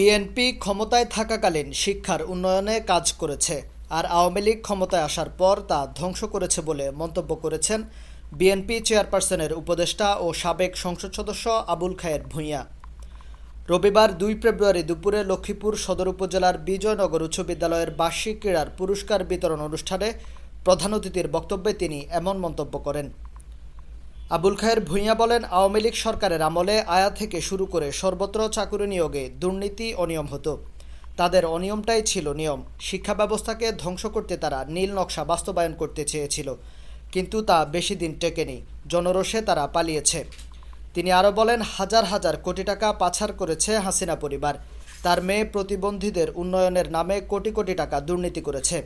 BNP ক্ষমতায় থাকাকালীন শিক্ষার উন্নয়নে কাজ করেছে আর আওয়ামী লীগ ক্ষমতায় আসার পর তা ধ্বংস করেছে বলে মন্তব্য করেছেন বিএনপি চেয়ারপারসনের উপদেষ্টা ও সাবেক সংসদ সদস্য আবুল খায়ের ভূঁইয়া। রবিবার দুই ফেব্রুয়ারি দুপুরে লক্ষ্মীপুর সদর উপজেলার বিজয়নগর উচ্চ বিদ্যালয়ের বার্ষিক ক্রীড়ার পুরস্কার বিতরণ অনুষ্ঠানে প্রধান অতিথির বক্তব্যে তিনি এমন মন্তব্য করেন। আবুল খায়ের ভূঁইয়া বলেন, আওয়ামী লীগ সরকারের আমলে আয়া থেকে শুরু করে সর্বত্র চাকুরি নিয়োগে দুর্নীতি অনিয়ম হতো তাদের অনিয়মটাই ছিল নিয়ম। শিক্ষা ব্যবস্থাকে ধ্বংস করতে তারা নীল নকশা বাস্তবায়ন করতে চেয়েছিল, কিন্তু তা বেশি দিন টেকেনি। জনরোষে তারা পালিয়েছে। তিনি আরও বলেন, হাজার হাজার কোটি টাকা পাচার করেছে হাসিনা পরিবার। তার মেয়ে প্রতিবন্ধীদের উন্নয়নের নামে কোটি কোটি টাকা দুর্নীতি করেছে।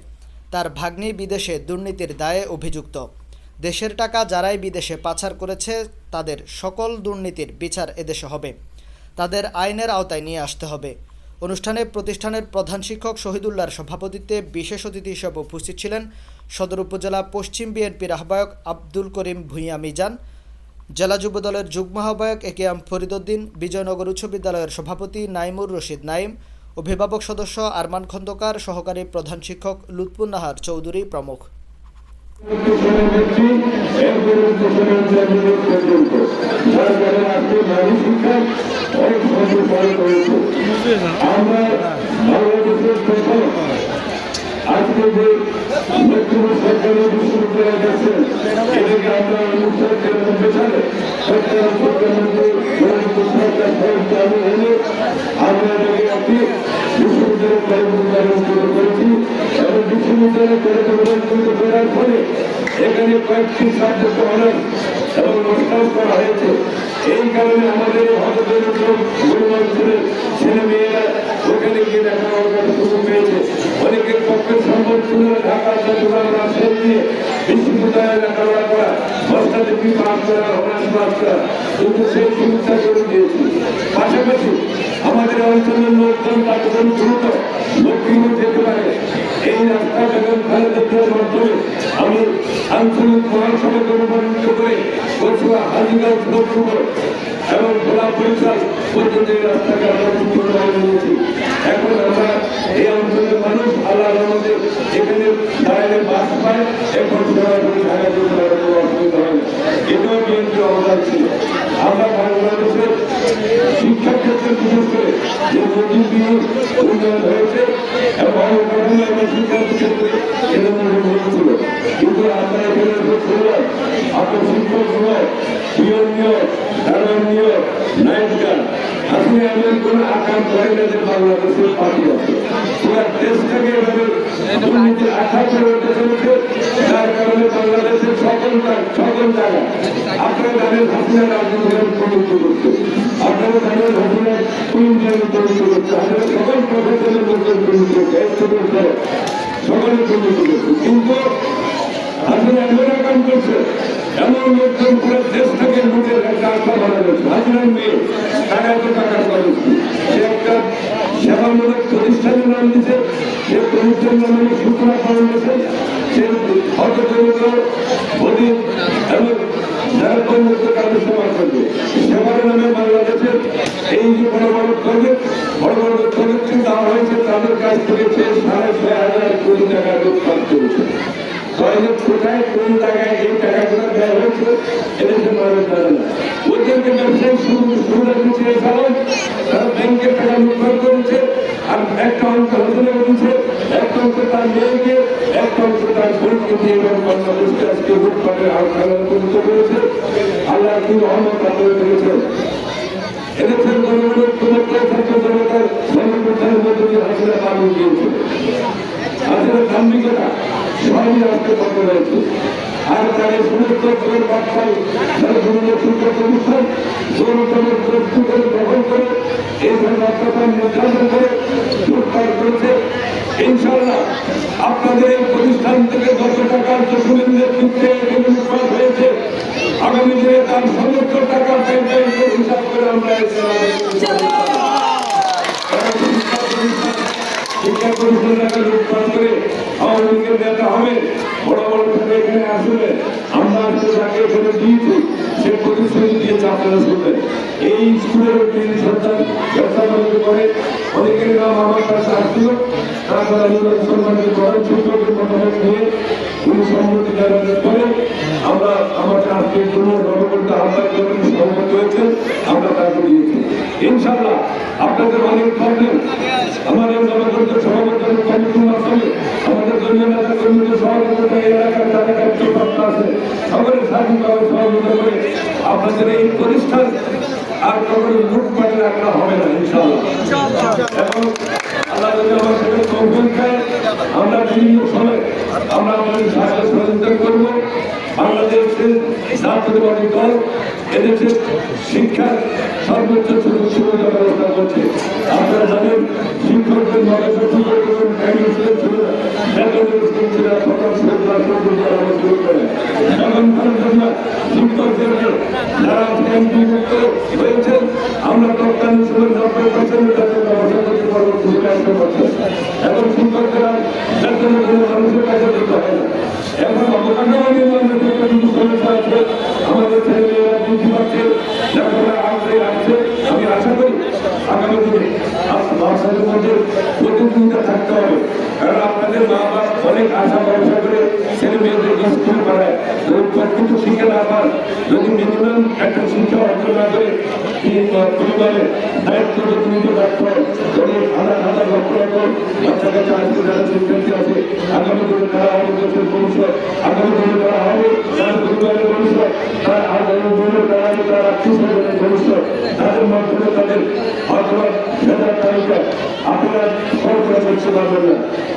তার ভাগ্নি বিদেশে দুর্নীতির দায়ে অভিযুক্ত। দেশের টাকা যারাই বিদেশে পাচার করেছে, তাদের সকল দুর্নীতির বিচার এদেশে হবে। তাদের আইনের আওতায় নিয়ে আসতে হবে। অনুষ্ঠানে প্রতিষ্ঠানের প্রধান শিক্ষক শহীদুল্লাহর সভাপতিত্বে বিশেষ অতিথি হিসেবে উপস্থিত ছিলেন সদর উপজেলা পশ্চিম বিএনপির আহ্বায়ক আব্দুল করিম ভূঁইয়া মিজান, জেলা যুব দলের যুগ্ম আহ্বায়ক A K M Fariduddin, Bijoynagar উচ্চ বিদ্যালয়ের সভাপতি নাইমুর রশিদ নাইম, অভিভাবক সদস্য আরমান খন্দকার, সহকারী প্রধান শিক্ষক লুৎফুন্নাহার চৌধুরী প্রমুখ। আমরা বাংলাদেশের প্রথম আজকে যে লক্ষ্মীপুর সরকারি বিশ্ববিদ্যালয় গেছে এটাকে আমরা উনিশশো তিরানব্বই সালে সরকার সরকারমন্ত্রী সরকার সরকার চালু হলে আমরা এটাকে একটি বিশ্ববিদ্যালয় পরিবর্তন শুরু বিশ্ববিদ্যালয় পরিবর্তন করার ফলে এখানে কয়েকটি সাবজেক্ট অনার্স এবং মাস্টার্স করা হয়েছে। এই কারণে আমাদের হতদের গুরুমন্ত্রের ছেলে মেয়েরা ওখানে গিয়ে লেখাপড়া করার সুযোগ পেয়েছে। অনেকের পক্ষে সম্ভব ছিল করা করা করা। করে পাশাপাশি আমাদের অঞ্চলের লোকজন তাদের দ্রুত লক্ষ্মীপুর যেতে পারে। এই রাস্তা বেগম মাধ্যমে আমি আঞ্চলিক মহাসড়কে রূপান্তরিত করে কচুয়া এবং খোলা পরিসর পর্যন্ত আমরা এখন আমরা এই অঞ্চলের মানুষ আল্লাহ আমাদের বাস পায়, এখন সরাসরি ঢাকা যেতে পারে কোনো অসুবিধা এটাও বিএনপি অবদান ছিল। আমরা বাংলাদেশের শিক্ষা ক্ষেত্রে বিশেষ করে দিয়ে উন্নয়ন হয়েছে এবং ছিল কিন্তু আমরা এখানে আপনার শিক্ষক নয় নিয়োগ নাইট গার্ড আপনি এমন কোন আকাম করেন না যে বাংলাদেশের পার্টি আছে পুরো দেশটাকে এভাবে দুর্নীতির আশা করে উঠতে যার কারণে বাংলাদেশের সকল সকল জানেন হাসিনা রাজনীতি প্রযুক্ত জায়গায় প্রযুক্ত করছে আপনারা সকল প্রফেশনের লোকজন প্রযুক্ত করছে এক থেকে বড় সকলে প্রযুক্ত করছে কিন্তু হাসিনা এমন কাম করছে এমন লোকজন পুরো দেশ থেকে লুটের একটা তার প্রতিষ্ঠানের নাম কর্মরত সে সাড়ে ছয় হাজার কোটি টাকা রোজগার করেছে টয়লেট কোথায় কোন জায়গায় এই টাকাগুলো দেওয়া হয়েছে এটা সে মানুষ জানে না। ওদেরকে ব্যবসায়িক সুবিধা সুবিধা দিচ্ছে এছাড়াও তারা ব্যাংকের টাকা লুটপাট করেছে, আর একটা অংশ হোটেলে দিচ্ছে একটা অংশ তার মেয়েকে, একটা অংশ তার বোনকে দিয়ে এবং বাংলাদেশকে আজকে লুটপাটের আওতায় পরিণত করেছে। আল্লাহ কি রহমত আদায় করেছেন এদেশের জনগণের ক্ষমতায় ছাত্র জনতার গণপ্রধানের মধ্যে দিয়ে হাসিনা পালন দিয়েছে হাসিনা ধার্মিকতা আর তাদের সমস্ত জোর বার্তায় করে এই বার্তাটা নির্ধারণ করে লুটপাট করেছে। ইনশাল্লাহ আপনাদের এই প্রতিষ্ঠান থেকে যত টাকার জসুলের নেতৃত্বে হয়েছে, আগামী দিনে তার সমস্ত টাকা ব্যাংক ব্যাংকের হিসাব করে আমরা এই শিক্ষা পরিষদ টাকা লুটপাট করে আমাদের লীগের নেতা হবে বড় বড় নেতা এখানে আসবে আমরা এখানে দিয়েছি সে প্রতিশ্রুতি দিয়েছে আপনারা শুনবেন এই স্কুলের তিন সন্তান ব্যবসা বাণিজ্য করে অনেকের নাম আমার কাছে আসছিল। আমরা আমাদের আজকে জন্য গণকর্তা আহ্বান করেন সম্মত হয়েছে আমরা তাকে আপনাদের অনেক প্রবলেম আমাদের জনগণকে নেতা কর্মীদের সহযোগিতা এলাকার যারা দায়িত্বপ্রাপ্ত আছে সকলের স্বাধীনভাবে সহযোগিতা করে আপনাদের এই প্রতিষ্ঠান আর কখনো লুটপাটে রাখা হবে না, ইনশাআল্লাহ। এবং আল্লাহ যদি আমার সাথে তৌফিক দেয়, আমরা বিভিন্ন সময় আমরা আমাদের সাহায্য সহযোগিতা করব। বাংলাদেশের জাতীয়বাদী দল, এদেশের শিক্ষার সর্বোচ্চ সুযোগ সুবিধা ব্যবস্থা এখন সমস্যা আছে আমাদের ছেলেমেয়েরা বুঝতে আমি আশা করি আগামী দিনে বাচ্চাদের মধ্যে প্রতিযোগিতা থাকতে হবে কারণ আপনাদের মা বাপ অনেক আশা ভরসা করে ছেলে মেয়েদের স্কুল পাঠায় যদি প্রকৃত শিক্ষা না পান যদি মিনিমাম একটা শিক্ষা অর্জন না করে এই পরিবারের দায়িত্ব যদি নিতে ব্যর্থ যদি আপনারা সরকার করতে পারবেন না।